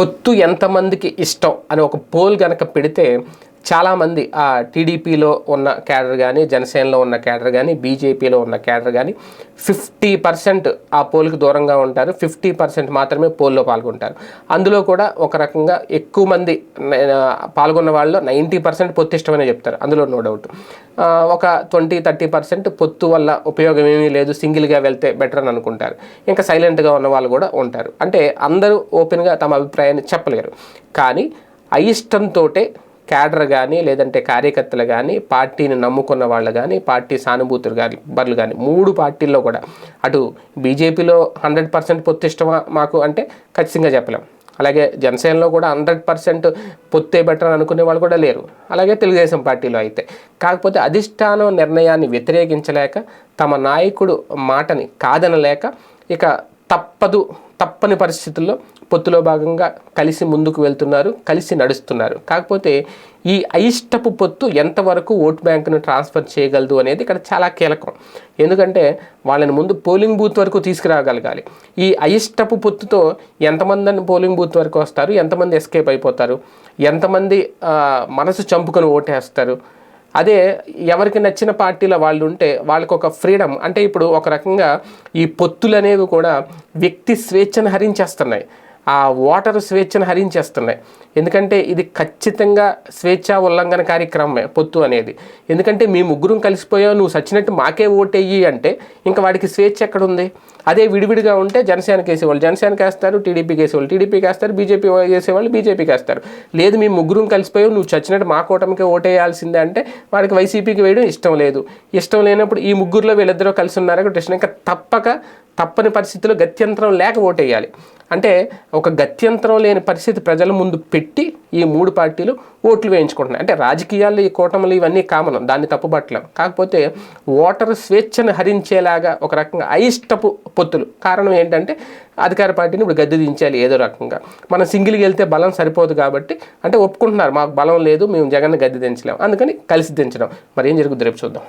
పొత్తు ఎంతమందికి ఇష్టం అని ఒక పోల్ కనుక పెడితే చాలామంది ఆ టీడీపీలో ఉన్న క్యాడర్ కానీ జనసేనలో ఉన్న క్యాడర్ కానీ బీజేపీలో ఉన్న క్యాడర్ కానీ ఫిఫ్టీ పర్సెంట్ ఆ పోల్కి దూరంగా ఉంటారు. ఫిఫ్టీ పర్సెంట్ మాత్రమే పోల్లో పాల్గొంటారు. అందులో కూడా ఒక రకంగా ఎక్కువ మంది పాల్గొన్న వాళ్ళు నైంటీ పర్సెంట్ పొత్తు ఇష్టమనే చెప్తారు. అందులో నో డౌట్. ఒక ట్వంటీ థర్టీ పర్సెంట్ పొత్తు వల్ల ఉపయోగం ఏమీ లేదు. సింగిల్గా వెళ్తే బెటర్ అని అనుకుంటారు. ఇంకా సైలెంట్గా ఉన్న వాళ్ళు కూడా ఉంటారు. అంటే అందరూ ఓపెన్గా తమ అభిప్రాయాన్ని చెప్పలేరు. కానీ అయిష్టంతో క్యాడర్ కానీ లేదంటే కార్యకర్తలు కానీ పార్టీని నమ్ముకున్న వాళ్ళు కానీ పార్టీ సానుభూతులు కానీ బర్లు కానీ మూడు పార్టీల్లో కూడా అటు బీజేపీలో హండ్రెడ్ పర్సెంట్ పొత్తిష్టమా మాకు అంటే ఖచ్చితంగా చెప్పలేం. అలాగే జనసేనలో కూడా హండ్రెడ్ పర్సెంట్ పొత్తే బెటర్ అని అనుకునే వాళ్ళు కూడా లేరు. అలాగే తెలుగుదేశం పార్టీలో అయితే. కాకపోతే అధిష్టానం నిర్ణయాన్ని వ్యతిరేకించలేక తమ నాయకుడు మాటని కాదనలేక ఇక తప్పదు తప్పని పరిస్థితుల్లో పొత్తులో భాగంగా కలిసి ముందుకు వెళ్తున్నారు కలిసి నడుస్తున్నారు. కాకపోతే ఈ అయిష్టపు పొత్తు ఎంతవరకు ఓట్ బ్యాంకును ట్రాన్స్ఫర్ చేయగలదు అనేది ఇక్కడ చాలా కీలకం. ఎందుకంటే వాళ్ళని ముందు పోలింగ్ బూత్ వరకు తీసుకురాగలగాలి. ఈ అయిష్టపు పొత్తుతో ఎంతమందిని పోలింగ్ బూత్ వరకు వస్తారు? ఎంతమంది ఎస్కేప్ అయిపోతారు? ఎంతమంది మనసు చంపుకొని ఓటేస్తారు? అదే ఎవరికి నచ్చిన పార్టీల వాళ్ళు ఉంటే వాళ్ళకి ఒక ఫ్రీడమ్. అంటే ఇప్పుడు ఒక రకంగా ఈ పొత్తులు అనేవి కూడా వ్యక్తి స్వేచ్ఛను హరించేస్తున్నాయి. ఆ ఓటర్ స్వేచ్ఛను హరించేస్తున్నాయి. ఎందుకంటే ఇది ఖచ్చితంగా స్వేచ్ఛా ఉల్లంఘన కార్యక్రమమే పొత్తు అనేది. ఎందుకంటే మీ ముగ్గురం కలిసిపోయావు నువ్వు సచ్చినట్టు మాకే ఓటేయి అంటే ఇంకా వాడికి స్వేచ్ఛ ఎక్కడుంది? అదే విడివిడిగా ఉంటే జనసేన కేసేవాళ్ళు జనసేనకి వేస్తారు టీడీపీకి వేసేవాళ్ళు టీడీపీకి వేస్తారు బీజేపీ వేసేవాళ్ళు బీజేపీకి వేస్తారు లేదు మీ ముగ్గురం కలిసిపోయావు నువ్వు చచ్చినట్టు మా కూటమికి ఓటేయాల్సిందే అంటే వాడికి వైసీపీకి వేయడం ఇష్టం లేదు. ఇష్టం లేనప్పుడు ఈ ముగ్గురులో వీళ్ళిద్దరూ కలిసి ఉన్నారు? కృష్ణ ఇంకా తప్పక తప్పని పరిస్థితిలో గత్యంతరం లేక ఓటేయాలి. అంటే ఒక గత్యంతరం లేని పరిస్థితి ప్రజల ముందు పెట్టి ఈ మూడు పార్టీలు ఓట్లు వేయించుకుంటున్నాయి. అంటే రాజకీయాలు ఈ కూటములు ఇవన్నీ కామన్. దాన్ని తప్పుబట్టలేం. కాకపోతే ఓటర్ స్వేచ్ఛను హరించేలాగా ఒక రకంగా అయిష్టపు పొత్తులు. కారణం ఏంటంటే అధికార పార్టీని ఇప్పుడు గద్దె దించాలి ఏదో రకంగా. మనం సింగిల్కి వెళ్తే బలం సరిపోదు కాబట్టి అంటే ఒప్పుకుంటున్నారు మాకు బలం లేదు మేము జగన్ గద్దె దించలేము అందుకని కలిసి దించడం. మరి ఏం జరుగుద్ది రేపు చూద్దాం.